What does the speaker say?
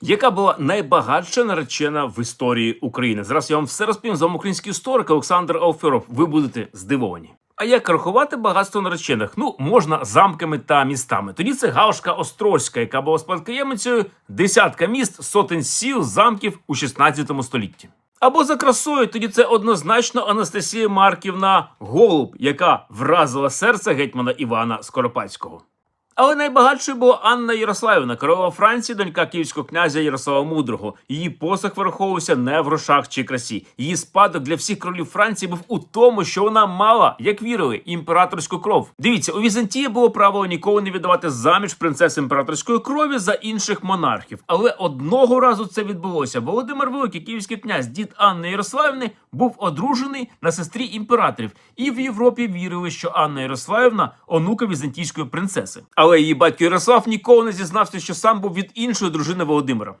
Яка була найбагатша наречена в історії України? Зараз я вам все розповім. З вами український історик Олександр Алферов. Ви будете здивовані. А як рахувати багатство наречених? Ну, можна замками та містами. Тоді це Галшка Острозька, яка була спадкоємицею десятка міст, сотень сіл, замків у 16 столітті. Або за красою, тоді це однозначно Анастасія Марківна Голуб, яка вразила серце гетьмана Івана Скоропадського. Але найбагатшою була Анна Ярославівна, королева Франції, донька київського князя Ярослава Мудрого. Її посах враховувався не в грошах чи красі. Її спадок для всіх королів Франції був у тому, що вона мала, як вірили, імператорську кров. Дивіться, у Візантії було правило ніколи не віддавати заміж принцес імператорської крові за інших монархів. Але одного разу це відбулося. Володимир Великий, київський князь, дід Анни Ярославівни, був одружений на сестрі імператорів, і в Європі вірили, що Анна Ярославівна онука візантійської принцеси. Але її батько Ярослав ніколи не зізнався, що сам був від іншої дружини Володимира.